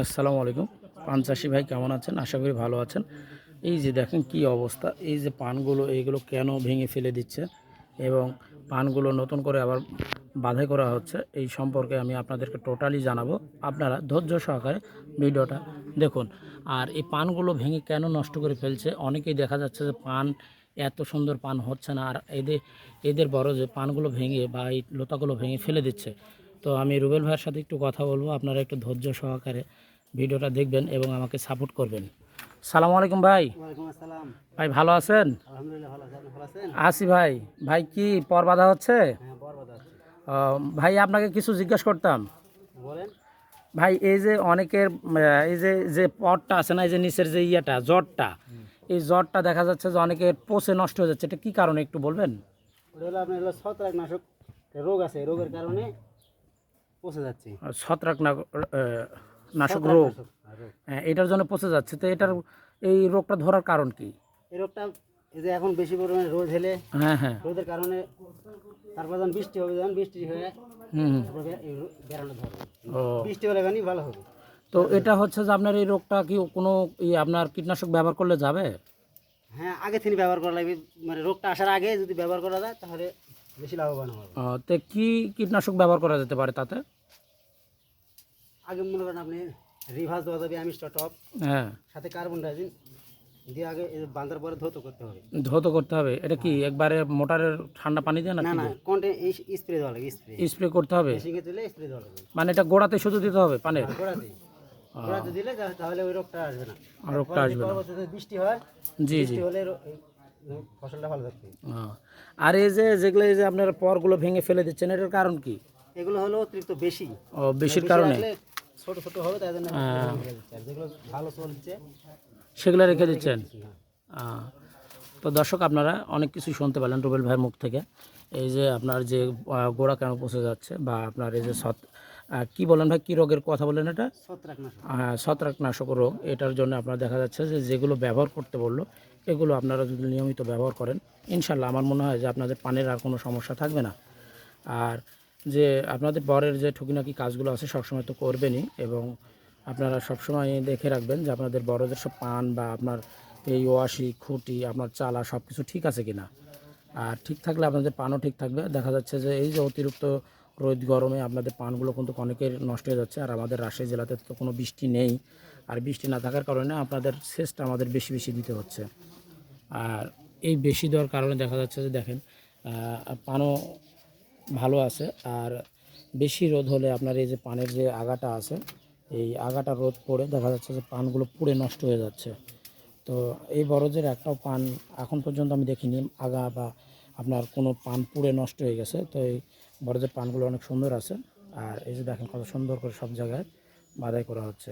আসসালামু আলাইকুম। পান চাষি ভাই কেমন আছেন? আশা করি ভালো আছেন। এই যে দেখেন কি অবস্থা। এই যে পানগুলো, এইগুলো কেন ভেঙে ফেলে দিচ্ছে? এবং পানগুলো নতুন করে আবার বাধাই করা হচ্ছে, এই সম্পর্কে আমি আপনাদেরকে টোটালি জানাব। আপনারা ধৈর্য সহকারে ভিডিওটা দেখুন। আর এই পানগুলো ভেঙে কেন নষ্ট করে ফেলছে? অনেকেই দেখা যাচ্ছে যে পান এত সুন্দর পান হচ্ছে না, আর এদের এদের বড় যে পানগুলো ভেঙে বা এই লতাগুলো ভেঙে ফেলে দিচ্ছে। তো আমি রুবেল ভাইয়ের সাথে একটু কথা বলব। আপনারা একটু ধৈর্য সহকারে ভিডিওটা দেখবেন এবং আমাকে সাপোর্ট করবেন। সালাম আলাইকুম ভাই। ভাই ভালো আছেন? আসি ভাই। ভাই কি পর বাধা হচ্ছে? হ্যাঁ ভাই আপনাকে কিছু জিজ্ঞেস করতাম। ভাই এই যে অনেকের এই যে যে পটটা আছে না এই যে নিচের যে ইয়েটা জ্বরটা এই জ্বরটা দেখা যাচ্ছে যে অনেকের পচে নষ্ট হয়ে যাচ্ছে। এটা কি কারণে একটু বলবেন? ওটা হলো আপনার হলো ছত্রাক রোগ আছে। রোগের কারণে পচে যাচ্ছে। ছত্রাক নাশক রোগ। হ্যাঁ। হ্যাঁ, এটার জন্য পচে যাচ্ছে। তো এটার এই রোগটা ধরার কারণ কি? এই রোগটা এই যে এখন বেশি পরিমাণে রোদ হেলে হ্যাঁ হ্যাঁ। রোদের কারণে তারপর যখন বৃষ্টি হবে যখন বৃষ্টি হয়ে বেড়ানো ধরবে। বৃষ্টি হলে গানি ভালো হবে। তো এটা হচ্ছে যে আপনার এই রোগটা কি কোনো আপনার কীটনাশক ব্যবহার করলে যাবে? হ্যাঁ আগে থেকে ব্যবহার করা লাগবে। মানে রোগটা আসার আগে যদি ব্যবহার করা যায় তাহলে বেশি লাভবান হবে। তো কি কীটনাশক ব্যবহার করা যেতে পারে তাতে? আগে মনে করেন আপনি রিভার্স দেওয়া যাবে আমিষটা টপ হ্যাঁ। সাথে কার্বন ডাইজিন দিয়ে আগে এই বাঁধার পরে ধৌত করতে হবে। ধৌত করতে হবে? এটা কি একবারে মোটরের ঠান্ডা পানি দিয়ে না না না কন্টে স্প্রে দেওয়া লাগে স্প্রে স্প্রে করতে হবে? মেশিনে দিলে স্প্রে দেওয়া লাগবে মানে এটা গোড়াতে শুধু দিতে হবে পানের? গোড়াতে। গোড়াতে দিলে তাহলে ওই রোগটা আসবে না। রোগটা আসবে না। বৃষ্টি হয় জি জি। হলে ফসলটা ভালো থাকবে। আর এই যে যেগুলো এই যে আপনার পরগুলো ভেঙে ফেলে দিচ্ছেন এটার কারণ কি? এগুলো হলো অতিরিক্ত বেশি। ও বেশির কারণে? ছোট ছোট হবে তাই জন্য। আর যেগুলো ভালো চলছে সেগুলো রেখে দিচ্ছেন? তো দর্শক আপনারা অনেক কিছু শুনতে পেলেন রুবেল ভাইয়ের মুখ থেকে। এই যে আপনার যে গোড়া কেন পচে যাচ্ছে বা আপনার এই যে সৎ কি বলেন ভাই? কী রোগের কথা বলেন এটা? ছত্রাকনাশক। রোগ। এটার জন্য আপনার দেখা যাচ্ছে যে যেগুলো ব্যবহার করতে বলল এগুলো আপনারা যদি নিয়মিত ব্যবহার করেন ইনশাল্লাহ আমার মনে হয় যে আপনাদের পানের আর কোনো সমস্যা থাকবে না। আর যে আপনাদের বরের যে ঠুকিনাকি কাজগুলো আছে সবসময় তো করবেনই এবং আপনারা সবসময় দেখে রাখবেন যে আপনাদের বড়দের সব পান বা আপনার এই ওয়াশি খুঁটি আপনার চালা সব কিছু ঠিক আছে কি না আর ঠিক থাকলে আপনাদের পানও ঠিক থাকবে। দেখা যাচ্ছে যে এই যে অতিরিক্ত রোদ গরমে আপনাদের পানগুলো কিন্তু অনেকের নষ্ট হয়ে যাচ্ছে আর আমাদের রাজশাহী জেলাতে তো কোনো বৃষ্টি নেই। আর বৃষ্টি না থাকার কারণে আপনাদের সেচটা আমাদের বেশি বেশি দিতে হচ্ছে। আর এই বেশি দেওয়ার কারণে দেখা যাচ্ছে যে দেখেন পানও ভালো আছে আর বেশি রোদ হলে আপনার এই যে পানের যে আগাটা আছে, এই আগাটা রোদ পড়ে দেখা যাচ্ছে যে পানগুলো পুড়ে নষ্ট হয়ে যাচ্ছে। তো এই বরজের একটাও পান এখন পর্যন্ত আমি দেখিনি, আগা বা আপনার কোনো পান পুড়ে নষ্ট হয়ে গেছে। তো এই বরজের পানগুলো অনেক সুন্দর আছে। আর এই যে দেখেন কত সুন্দর করে সব জায়গায় বাদাই করা হচ্ছে।